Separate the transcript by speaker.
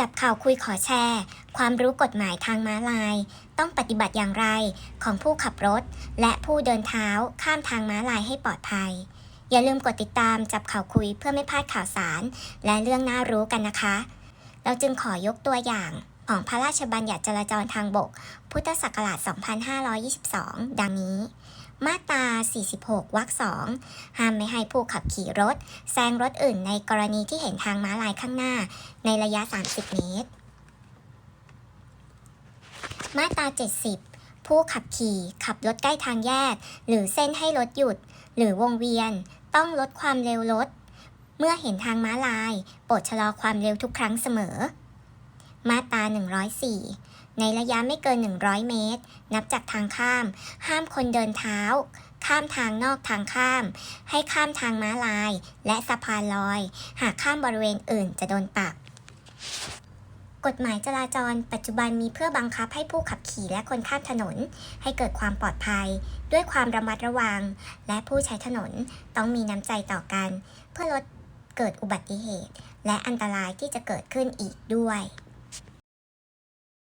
Speaker 1: จับข่าวคุยขอแชร์ ความรู้กฎหมายทางม้าลาย ต้องปฏิบัติอย่างไรของผู้ขับรถ และผู้เดินเท้าข้ามทางม้าลายให้ปลอดภัย อย่าลืมกดติดตามจับข่าวคุยเพื่อไม่พลาดข่าวสาร และเรื่องน่ารู้กันนะคะ เราจึงขอยกตัวอย่างของพระราชบัญญัติจราจรทางบก พุทธศักราช 2522 ดังนี้ มาตรา 46 วรรคสองห้ามไม่ให้ผู้ขับขี่รถ แซงรถอื่นในกรณีที่เห็นทางม้าลายข้างหน้า ในระยะ 30 เมตร มาตรา 70 ผู้ขับขี่ขับรถใกล้ทางแยก หรือเส้นให้รถหยุด หรือวงเวียน ต้องลดความเร็วรถ เมื่อเห็นทางม้าลาย โปรดชะลอความเร็วทุกครั้งเสมอ ตรา 104 ในระยะไม่เกิน 100 เมตร นับจากทางข้าม ห้ามคนเดินเท้า ข้ามทางนอกทางข้าม ให้ข้ามทางม้าลาย และสะพานลอย หากข้ามบริเวณอื่นจะโดนปรับกฎหมายจราจร ปัจจุบันมีเพื่อบังคับให้ผู้ขับขี่และคนข้ามถนน ให้เกิดความปลอดภัย ด้วยความระมัดระวัง และผู้ใช้ถนนต้องมีน้ำใจต่อกัน เพื่อลดเกิดอุบัติเหตุ และอันตรายที่จะเกิดขึ้นอีกด้วย